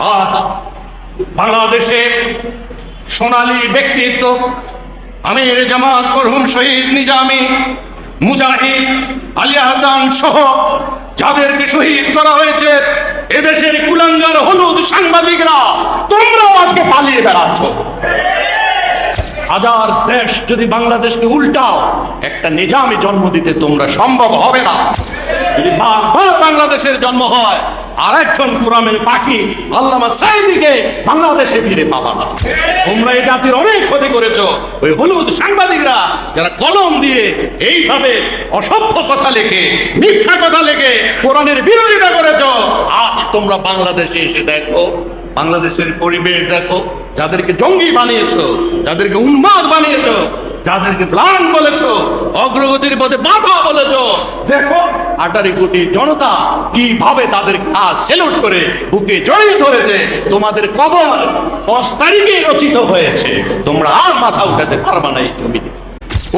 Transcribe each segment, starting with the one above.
আজ বাংলাদেশে সোনালী ব্যক্তিত্ব, আমির জামাত মরহুম শহীদ নিজামী মুজাহিদ আলী হাসান সহ যাদেরকে শহীদ করা হয়েছে, এদেশের কুলাঙ্গার হলুদ সাংবাদিকরা, তোমরাও আজকে পালিয়ে বেড়াচ্ছ। হাজার দেশ যদি বাংলাদেশকে উল্টাও, একটা নিজামে জন্ম দিতে তোমরা সম্ভব হবে না। যদি বাংলাদেশের জন্ম হয় আর একজন কোরআনের পাখি আল্লামা সাইদিকে বাংলাদেশে ফিরে পাবা না। তোমরা এই জাতির অনেক ক্ষতি করেছ। ওই হলুদ সাংবাদিকরা যারা কলম দিয়ে এইভাবে অসভ্য কথা লেখে, মিথ্যা কথা লেখে, কোরআনের বিরোধিতা করেছ, আজ তোমরা বাংলাদেশে এসে দেখো, বাংলাদেশের পরিবেশ দেখো, যাদেরকে জঙ্গি বানিয়েছো, যাদেরকে উন্মাদ বানিয়েছো যাদেরকে প্লান বলেছ, অগ্রগতির পথে বাধা বলেছ, দেখো আঠারো কোটি জনতা কীভাবে তাদের কাজ সেলুট করে, বুকে জড়িয়ে ধরেছে, তোমাদের কবর দশ তারিখে রচিত হয়েছে। তোমরা আর মাথা উঠাতে পারবা না এই জমিতে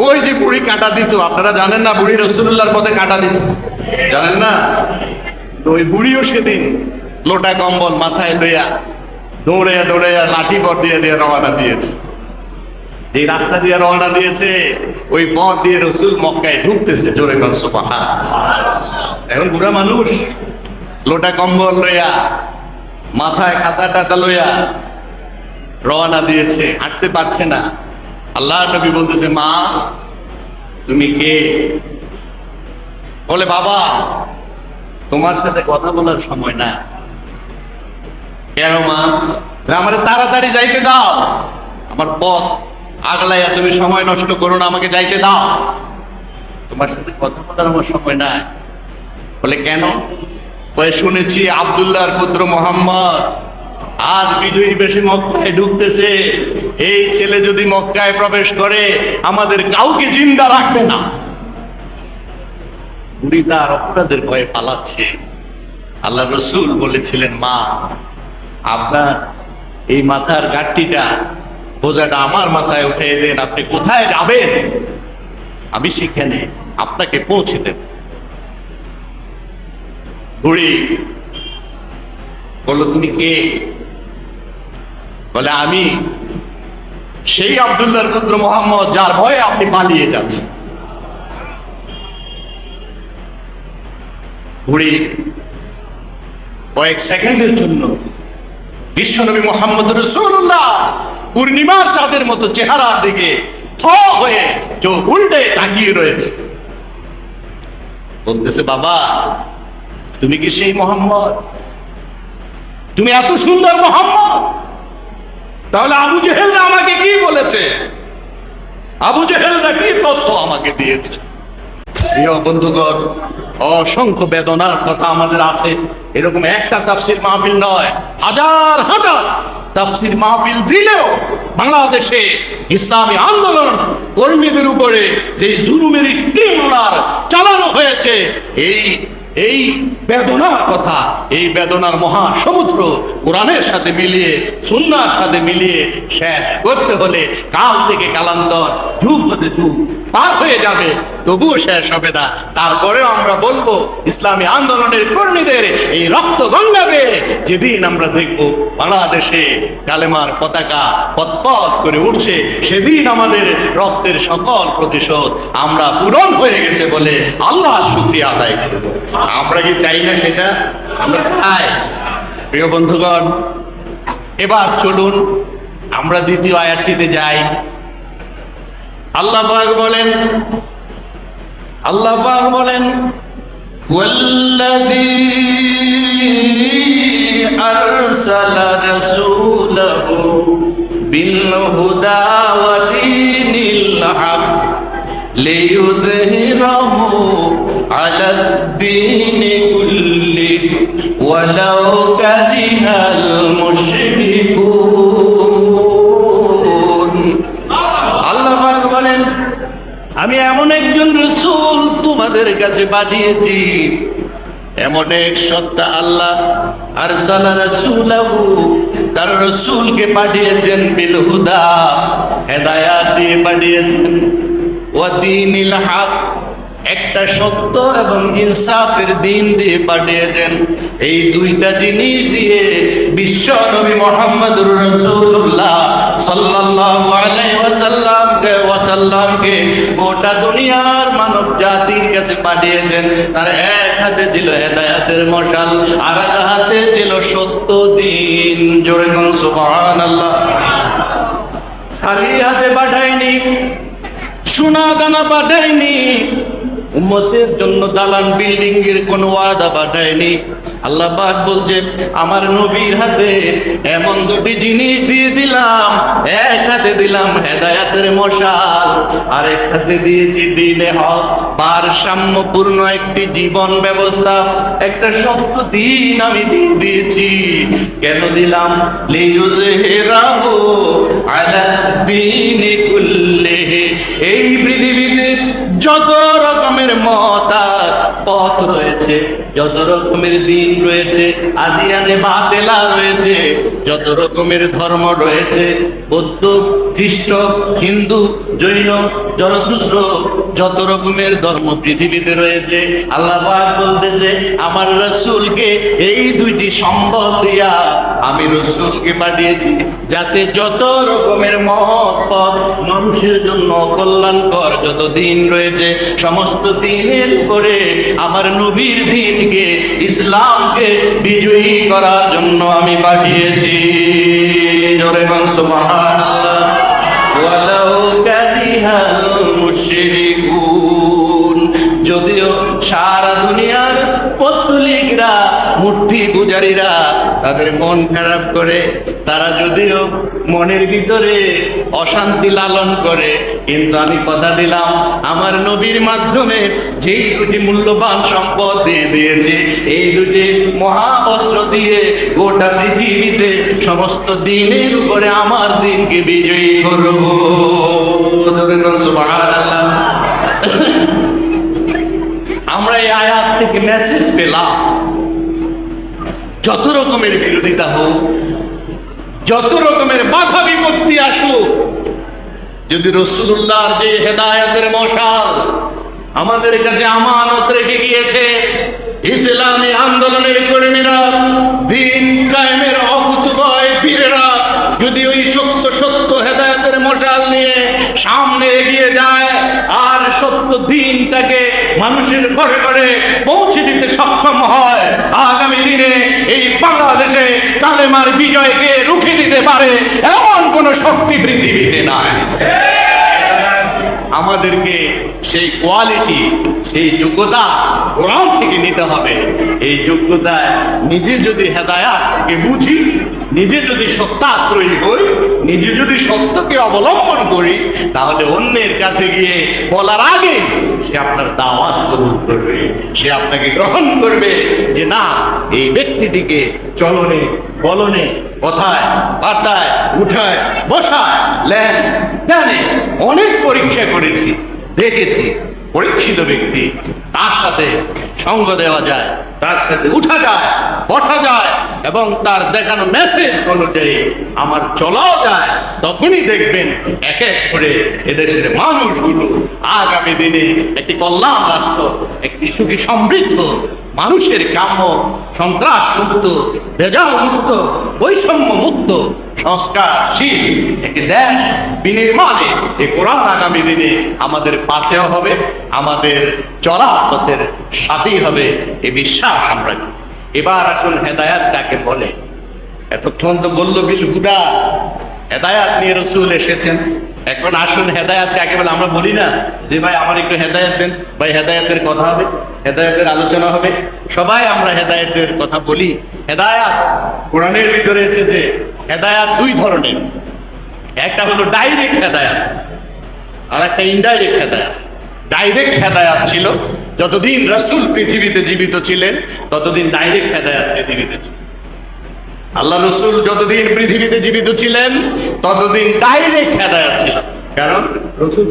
ওই যে বুড়ি কাটা দিত, আপনারা জানেন না বুড়ি রসুল্লাহর পথে কাটা দিত? জানেন না? ওই বুড়িও সেদিন লোটা কম্বল মাথায় লইয়া দৌড়ে দৌড়ে লাঠি পর দিয়ে দিয়ে রওনা দিয়েছে। যে রাস্তা দিয়ে রওনা দিয়েছে ওই পথ দিয়ে রসুল মক্কায় ঢুকতেছে জোরে পাহাড় এখন বুড়া মানুষ। লোটা কম্বল লইয়া মাথায় খাতা টাতা লইয়া রওনা দিয়েছে হাঁটতে পারছে না। আল্লাহ নবী বলতেছে মা তুমি কে? বলে বাবা তোমার সাথে কথা বলার সময় না কেন মা? আমার তাড়াতাড়ি যাইতে দাও। আমার পথ আগলাইয়া তুমি সময় নষ্ট করো না, আমাকে যাইতে দাও। তোমার সাথে কথা বলার আমার সময় নাই। বলে, কেন? শুনেছি আবদুল্লাহর পুত্র মোহাম্মদ আজ বিজয়ী বেশি মক্কায় ঢুকতেছে। এই ছেলে যদি মক্কায় প্রবেশ করে, আমাদের কাউকে জিন্দা রাখবে না। বুড়ি তার অপরাধের ভয়ে পালাচ্ছে। আল্লাহ রসুল বলেছিলেন, মা, আপনার এই মাথার গাঠটিটা বোঝাটা আমার মাথায় উঠে দেন, আপনি কোথায় যাবেন? আমি সেখানে আপনাকে পৌঁছে দেব। বুড়ি বলল, তুমি কে? বলে, আমি সেই আবদুল্লাহর পুত্র মোহাম্মদ, যার ভয়ে আপনি পালিয়ে যাচ্ছেন। বুড়ি কয়েক সেকেন্ডের জন্য বিশ্বনবী মোহাম্মদ রসুল্লাহ পূর্ণিমার চাঁদের মতো চেহারার দিকে থ হয়ে চোখ উল্টে তাকিয়ে রয়েছে। বলতেছে, বাবা, তুমি কি সেই মোহাম্মদ? তুমি এত সুন্দর মোহাম্মদ? তাহলে আবু জেহেলরা আমাকে কি বলেছে? আবু জেহেলরা কি তথ্য আমাকে দিয়েছে? প্রিয় বন্ধুগণ, অসংখ্য বেদনার কথা আমাদের আছে। এরকম একটা তাফসির মাহফিল নয়, হাজার হাজার তাফসির মাহফিল দিলেও বাংলাদেশে ইসলামী আন্দোলন কর্মীদের উপরে যে জুলুমের স্টিমুলার চালানো হয়েছে এই এই বেদনার কথা, এই বেদনার মহা সমুদ্র কোরআনের সাথে মিলিয়ে, সুন্নার সাথে মিলিয়ে শেষ করতে হলে কাল থেকে কালান্তর যুগ হতে যুগ পার হয়ে যাবে, তবুও শেষ হবে না। তারপরেও আমরা বলব, ইসলামী আন্দোলনের কর্মীদের এই রক্ত গঙ্গাবে যেদিন আমরা দেখব, বাংলাদেশে কালেমার পতাকা পতপত করে উঠছে, সেদিন আমাদের রক্তের সকল প্রতিশোধ আমরা পূরণ হয়ে গেছে বলে আল্লাহ শুক্রিয়া আদায় করব। আমরা কি চাই না সেটা আমরা চাই প্রিয় বন্ধুগণ এবার চলুন আমরা দ্বিতীয় আয়াতটিতে যাই আল্লাহ পাক বলেন আল্লাহ পাক বলেন والذي أرسل رسوله بالهدى ودين الحق ليظهره على الدين كله ولو كره المشركون আল্লাহ পাক বলেন আমি এমন একজন রসুল তোমাদের কাছে পাঠিয়েছি এমন এক সত্তা আল্লাহ আর সালা রাসূলাহু তার রসুলকে পাঠিয়েছেন বিল হুদা হেদায়াত দিয়ে পাঠিয়েছেন ওয়া দীনিল হক একটা সত্য এবং ইনসাফের দিন দিয়ে পাঠিয়েছেন এই দুইটা জিনিস দিয়ে বিশ্ব নবী মোহাম্মদুর রসুল্লাহ সাল্লাল্লাহু আলাইহি ওয়াসাল্লামকে ওয়াসাল্লামকে গোটা দুনিয়ার মানব জাতির কাছে পাঠিয়েছেন তার এক হাতে ছিল হেদায়াতের মশাল, আর এক হাতে ছিল সত্য দিন। জোরে কোন সুবহানাল্লাহ। খালি হাতে পাঠায়নি সোনা দানা পাঠায়নি উম্মতের জন্য দালান বিল্ডিং এর কোন ওয়াদা পাঠায়নি। আল্লাহ পাক বলছেন আমার নবীর হাতে এমন দুটি জিনিস দিয়ে দিলাম। এক হাতে দিলাম হেদায়াতের মশাল আর এক হাতে দিয়েছি দিনে হক। ভারসাম্যপূর্ণ একটি জীবন ব্যবস্থা, একটা শক্ত দিন আমি দিয়ে দিয়েছি। কেন দিলাম? লিয়ুজহিরাহু আলা দীনি রকমের মত আর পথ রয়েছে, যত রকমের দিন রয়েছে, আদিয়ানে বাতেলা রয়েছে, যত রকমের ধর্ম রয়েছে, বৌদ্ধ, খ্রিস্ট, হিন্দু, জৈন যত রকমের ধর্ম পৃথিবীতে রয়েছে, আল্লাহ পাক বলতেছে আমার রসুলকে এই দুইটি সম্পদ দিয়া আমি রসুলকে পাঠিয়েছি, যাতে যত রকমের মত মানুষের জন্য কল্যাণকর যত দিন রয়েছে, সমস্ত দিনের উপরে আমার নবীর দিনকে ইসলামকে বিজয়ী করার জন্য আমি পাঠিয়েছি। জোরে যদিও সারা পত্তলিকরা মূর্তি পূজারীরা তাদের মন খারাপ করে, তারা যদিও মনের ভিতরে অশান্তি লালন করে, কিন্তু আমি কথা দিলাম, আমার নবীর মাধ্যমে যেই দুটি মূল্যবান সম্পদ দিয়ে দিয়েছে, এই দুটি মহা অস্ত্র দিয়ে গোটা পৃথিবীতে সমস্ত দিনের উপরে আমার দিনকে বিজয়ী করব আমরা এই আয়াত থেকে মেসেজ পেলাম। যত রকমের বিরোধিতা হোক, যত রকমের বাধা বিপত্তি আসুক, যদি রসুল্লাহর যে হেদায়তের মশাল আমাদের কাছে আমানত রেখে গিয়েছে, ইসলামী আন্দোলনের কর্মীরা, দিন কায়েমের অকুতবয় বীরেরা, যদি ওই সত্য সত্য হেদায়তের মশাল নিয়ে সামনে এগিয়ে যায়, আর সত্য দিনটাকে মানুষের ঘরে ঘরে পৌঁছে দিতে সক্ষম হয় কালেমার বিজয়কে রুখে দিতে পারে, এমন কোন শক্তি পৃথিবীতে নাই। আমাদেরকে সেই কোয়ালিটি সেই যোগ্যতা কোরআন থেকে নিতে হবে। এই যোগ্যতায় নিজে যদি হেদায়াতকে বুঝি নিজে যদি সত্যাশ্রয়ী হই, নিজে যদি সত্যকে অবলম্বন করি, তাহলে অন্যের কাছে গিয়ে বলার আগে সে আপনার দাওয়াত কবুল করবে, সে আপনাকে গ্রহণ করবে যে না, এই ব্যক্তিটিকে চলনে বলনে কথায় পাতায় উঠায় বসায় লেন ধ্যানে অনেক পরীক্ষা করেছি দেখেছি পরীক্ষিত ব্যক্তি। তার সাথে সঙ্গ দেওয়া যায়, তার সাথে উঠা যায়, বসা যায়, এবং তার দেখানো মেসেজ অনুযায়ী আমার চলাও যায়। তখনই দেখবেন এক এক করে এদেশের মানুষগুলো আগামী দিনে একটি কল্যাণ রাষ্ট্র, একটি সুখী সমৃদ্ধ, মানুষের কাম্য সন্ত্রাস মুক্ত ভেজাল মুক্ত বৈষম্য মুক্ত সংস্কারশীল একটি দেশ বিনির্মাণে এই কোরআন আগামী দিনে আমাদের পাশেও হবে, আমাদের চলা পথের সাথেই হবে এ বিশ্বাস আমরা এবার আসুন হেদায়াত তাকে বলে। এতক্ষণ তো বলল বিল হুদা। হেদায়াত নিয়ে রসুল এসেছেন। এখন আসুন হেদায়াত কাকে বলে। আমরা বলি না যে, ভাই, আমার একটু হেদায়াত দেন। ভাই, হেদায়াতের কথা হবে। হেদায়াতের আলোচনা হবে। সবাই আমরা হেদায়েতের কথা বলি। হেদায়াত কোরআনের ভিতরে এসেছে। হেদায়াত দুই ধরনের। একটা হলো ডাইরেক্ট হেদায়াত আর একটা ইনডাইরেক্ট হেদায়াত। ডাইরেক্ট হেদায়াত ছিল। যতদিন রসুল পৃথিবীতে জীবিত ছিলেন, ততদিন ডাইরেক্ট হেদায়াত পৃথিবীতে ছিল। আল্লাহ রসুল যতদিন পৃথিবীতে জীবিত ছিলেন, ততদিন ডাইরেক্ট হেদায়াত ছিল। কারণ রসুল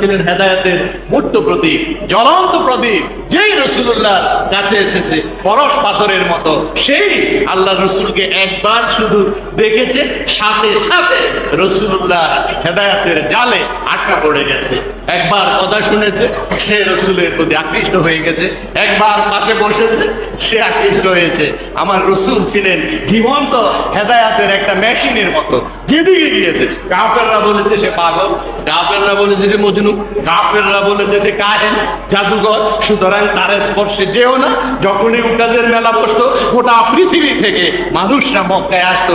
ছিলেন হেদায়াতের মূর্ত প্রতীক জ্বলন্ত প্রদীপ। যেই রসুল্লাহ কাছে এসেছে পরশ পাথরের মতো, সেই আল্লাহ রসুলকে একবার শুধু দেখেছে, সাথে সাথে রসুল্লাহ হেদায়তের জালে আটকা পড়ে গেছে। একবার কথা শুনেছে, সে রসুলের প্রতি আকৃষ্ট হয়ে গেছে। একবার পাশে বসেছে, সে আকৃষ্ট হয়েছে। আমার রসুল ছিলেন জীবন্ত, হেদায়াতের একটা মেশিনের মতো। যেদিকে গিয়েছে, কাফেররা বলেছে সে পাগল, কাফেররা বলেছে সে মজনু, কাফেররা বলেছে সে কাহেন, জাদুঘর। সুতরাং তার স্পর্শে যেও না। যখনই উকাজের মেলা বসতো গোটা পৃথিবী থেকে মানুষরা মক্কায় আসতো।